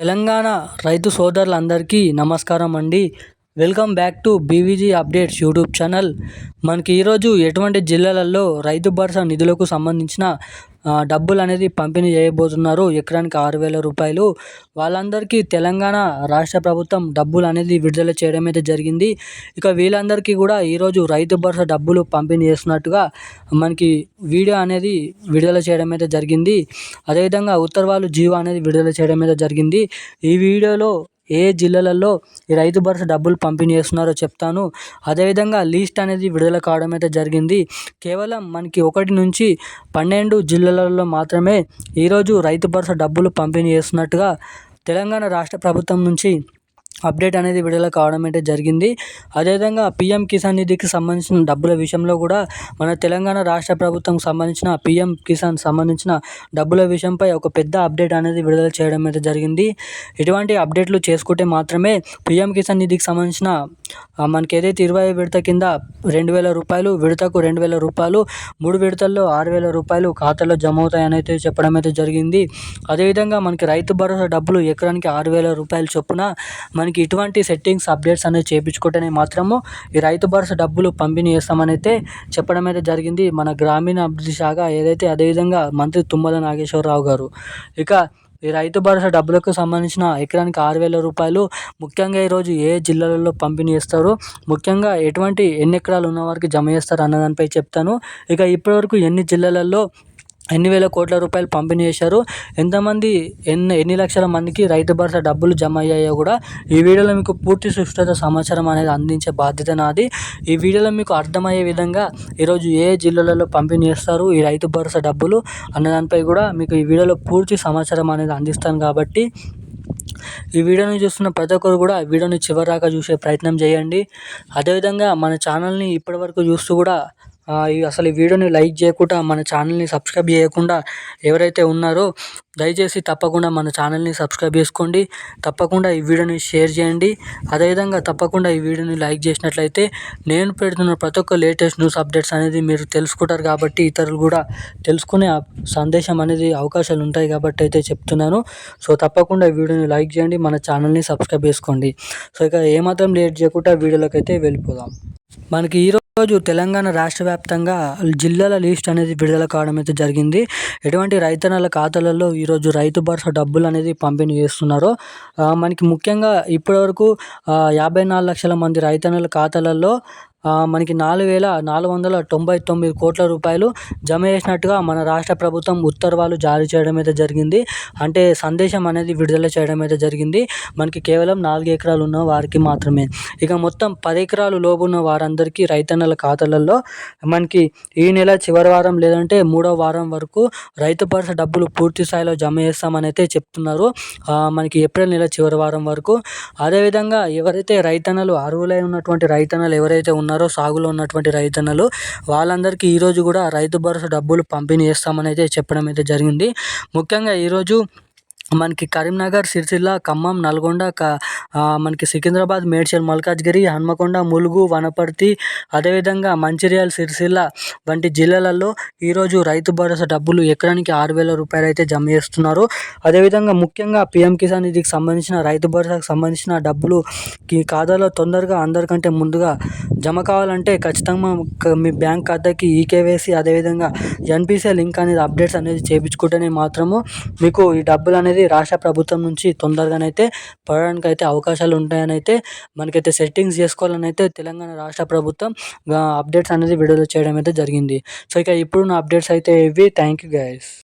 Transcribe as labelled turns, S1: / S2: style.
S1: తెలంగాణ రైతు సోదరులందరికీ నమస్కారం అండి. Welcome back to BVG updates YouTube channel. మనకి ఈరోజు ఎటువంటి జిల్లాలలో రైతు భరోసా నిధులకు సంబంధించిన డబ్బులు అనేది పంపిణీ చేయబోతున్నారు? ఎకరానికి ఆరు వేల రూపాయలు. వాళ్ళందరికీ తెలంగాణ రాష్ట్ర ప్రభుత్వం డబ్బులు అనేది విడుదల చేయడం అయితే జరిగింది. ఇక వీళ్ళందరికీ కూడా ఈరోజు రైతు భరోసా డబ్బులు పంపిణీ చేస్తున్నట్టుగా మనకి వీడియో అనేది విడుదల చేయడం అయితే జరిగింది. అదేవిధంగా ఉత్తర్వాలు జీవో అనేది విడుదల చేయడం అయితే జరిగింది. ఈ వీడియోలో ఏ జిల్లాలలో ఈ రైతు భరోసా డబ్బులు పంపిణీ చేస్తున్నారో చెప్తాను. అదేవిధంగా లీస్ట్ అనేది విడుదల కావడం అయితే జరిగింది. కేవలం మనకి ఒకటి నుంచి పన్నెండు జిల్లాలలో మాత్రమే ఈరోజు రైతు భరోసా డబ్బులు పంపిణీ చేస్తున్నట్టుగా తెలంగాణ రాష్ట్ర ప్రభుత్వం నుంచి అప్డేట్ అనేది విడుదల కావడం అయితే జరిగింది. అదేవిధంగా పీఎం కిసాన్ నిధికి సంబంధించిన డబ్బుల విషయంలో కూడా మన తెలంగాణ రాష్ట్ర ప్రభుత్వం సంబంధించిన పీఎం కిసాన్ సంబంధించిన డబ్బుల విషయంపై ఒక పెద్ద అప్డేట్ అనేది విడుదల చేయడం అయితే జరిగింది. ఇటువంటి అప్డేట్లు చేసుకుంటే మాత్రమే పీఎం కిసాన్ నిధికి సంబంధించిన మనకి ఏదైతే ఇరవై విడత కింద రెండు వేల రూపాయలు విడతకు రెండు వేల రూపాయలు మూడు విడతల్లో ఆరు వేల రూపాయలు ఖాతాలో జమ అవుతాయని అయితే చెప్పడం అయితే జరిగింది. అదేవిధంగా మనకి రైతు భరోసా డబ్బులు ఎకరానికి ఆరు వేల రూపాయలు చొప్పున మనకి ఇటువంటి సెట్టింగ్స్ అప్డేట్స్ అనేది చేయించుకుంటేనే మాత్రము ఈ రైతు భరోసా డబ్బులు పంపిణీ చేస్తామని అయితే చెప్పడం అయితే జరిగింది. మన గ్రామీణ అభివృద్ధి శాఖ ఏదైతే అదేవిధంగా మంత్రి తుమ్మల నాగేశ్వరరావు గారు. ఇక ఈ రైతు భరోసా డబ్బులకు సంబంధించిన ఎకరానికి ఆరు వేల రూపాయలు ముఖ్యంగా ఈరోజు ఏ జిల్లాలలో పంపిణీ చేస్తారు ముఖ్యంగా ఎటువంటి ఎన్ని ఎకరాలు ఉన్న వారికి జమ చేస్తారు అన్న దానిపై చెప్తాను. ఇక ఇప్పటివరకు ఎన్ని జిల్లాలలో ఎన్ని వేల కోట్ల రూపాయలు పంపిణీ చేశారు? ఎంతమంది ఎన్ని ఎన్ని లక్షల మందికి రైతు భరోసా డబ్బులు జమ అయ్యాయో కూడా ఈ వీడియోలో మీకు పూర్తి సుష్ట సమాచారం అనేది అందించే బాధ్యత నాది. ఈ వీడియోలో మీకు అర్థమయ్యే విధంగా ఈరోజు ఏ జిల్లాలలో పంపిణీ చేస్తారు ఈ రైతు భరోసా డబ్బులు అన్న దానిపై కూడా మీకు ఈ వీడియోలో పూర్తి సమాచారం అనేది అందిస్తాను కాబట్టి ఈ వీడియోని చూస్తున్న ప్రతి ఒక్కరు కూడా వీడియోని చివరిదాకా చూసే ప్రయత్నం చేయండి. అదేవిధంగా మన ఛానల్ని ఇప్పటివరకు చూస్తూ కూడా అసలు ఈ వీడియోని లైక్ చేయకుండా మన ఛానల్ని సబ్స్క్రైబ్ చేయకుండా ఎవరైతే ఉన్నారో దయచేసి తప్పకుండా మన ఛానల్ని సబ్స్క్రైబ్ చేసుకోండి. తప్పకుండా ఈ వీడియోని షేర్ చేయండి. అదేవిధంగా తప్పకుండా ఈ వీడియోని లైక్ చేసినట్లయితే నేను పెడుతున్న ప్రతి ఒక్క లేటెస్ట్ న్యూస్ అప్డేట్స్ అనేది మీరు తెలుసుకుంటారు కాబట్టి ఇతరులు కూడా తెలుసుకునే సందేశం అనేది అవకాశాలు ఉంటాయి కాబట్టి అయితే చెప్తున్నాను. సో తప్పకుండా ఈ వీడియోని లైక్ చేయండి మన ఛానల్ని సబ్స్క్రైబ్ చేసుకోండి. సో ఇక ఏమాత్రం లేట్ చేయకుండా వీడియోలోకి అయితే వెళ్ళిపోదాం. మనకి ఈరోజు ఈరోజు తెలంగాణ రాష్ట్ర వ్యాప్తంగా జిల్లాల లిస్ట్ అనేది విడుదల కావడం అయితే జరిగింది. ఎటువంటి రైతన్నల ఖాతాలలో ఈరోజు రైతు భరోసా డబ్బులు అనేది పంపిణీ చేస్తున్నారో మనకి ముఖ్యంగా ఇప్పటివరకు యాభై నాలుగు లక్షల మంది రైతన్నల ఖాతాలలో మనకి నాలుగు వేల నాలుగు వందల తొంభై తొమ్మిది కోట్ల రూపాయలు జమ చేసినట్టుగా మన రాష్ట్ర ప్రభుత్వం ఉత్తర్వులు జారీ చేయడం అయితే జరిగింది. అంటే సందేశం అనేది విడుదల చేయడం అయితే జరిగింది. మనకి కేవలం నాలుగు ఎకరాలు ఉన్న వారికి మాత్రమే. ఇక మొత్తం పది ఎకరాలు లోపు ఉన్న వారందరికీ రైతన్నల ఖాతాలలో మనకి ఈ నెల చివరి వారం లేదంటే మూడో వారం వరకు రైతు భరోసా డబ్బులు పూర్తి స్థాయిలో జమ చేస్తామని అయితే చెప్తున్నారు. మనకి ఏప్రిల్ నెల చివరి వారం వరకు. అదేవిధంగా ఎవరైతే రైతన్నలు అర్హులై ఉన్నటువంటి రైతన్నలు ఎవరైతే ఉన్నారో ఉన్నారో సాగులో ఉన్నటువంటి రైతన్నలు వాళ్ళందరికీ ఈరోజు కూడా రైతు భరోసా డబ్బులు పంపిణీ చేస్తామని అయితే చెప్పడం అయితే జరిగింది. ముఖ్యంగా ఈరోజు మనకి కరీంనగర్ సిరిసిల్ల ఖమ్మం నల్గొండ క మనకి సికింద్రాబాద్ మేడ్చల్ మల్కాజ్గిరి హన్మకొండ ములుగు వనపర్తి అదేవిధంగా మంచిర్యాల సిరిసిల్ల వంటి జిల్లాలలో ఈరోజు రైతు భరోసా డబ్బులు ఎకరానికి ఆరు వేల రూపాయలు అయితే జమ చేస్తున్నారు. అదేవిధంగా ముఖ్యంగా పిఎం కిసాన్ నిధికి సంబంధించిన రైతు భరోసాకు సంబంధించిన డబ్బులు కాదాలో ఖాతాలో తొందరగా అందరికంటే ముందుగా జమ కావాలంటే ఖచ్చితంగా మీ బ్యాంక్ ఖాతాకి ఈకేవైసీ అదేవిధంగా ఎన్పిసిఐ లింక్ అనేది అప్డేట్స్ అనేది చేయించుకుంటేనే మాత్రము మీకు ఈ డబ్బులు అనేది రాష్ట్ర ప్రభుత్వం నుంచి తొందరగానైతే పడడానికి అయితే అవకాశాలు ఉంటాయని అయితే మనకైతే సెట్టింగ్స్ చేసుకోవాలని అయితే తెలంగాణ రాష్ట్ర ప్రభుత్వం అప్డేట్స్ అనేది విడుదల చేయడం అయితే జరిగింది. సో ఇక ఇప్పుడున్న అప్డేట్స్ అయితే ఇవి. Thank you guys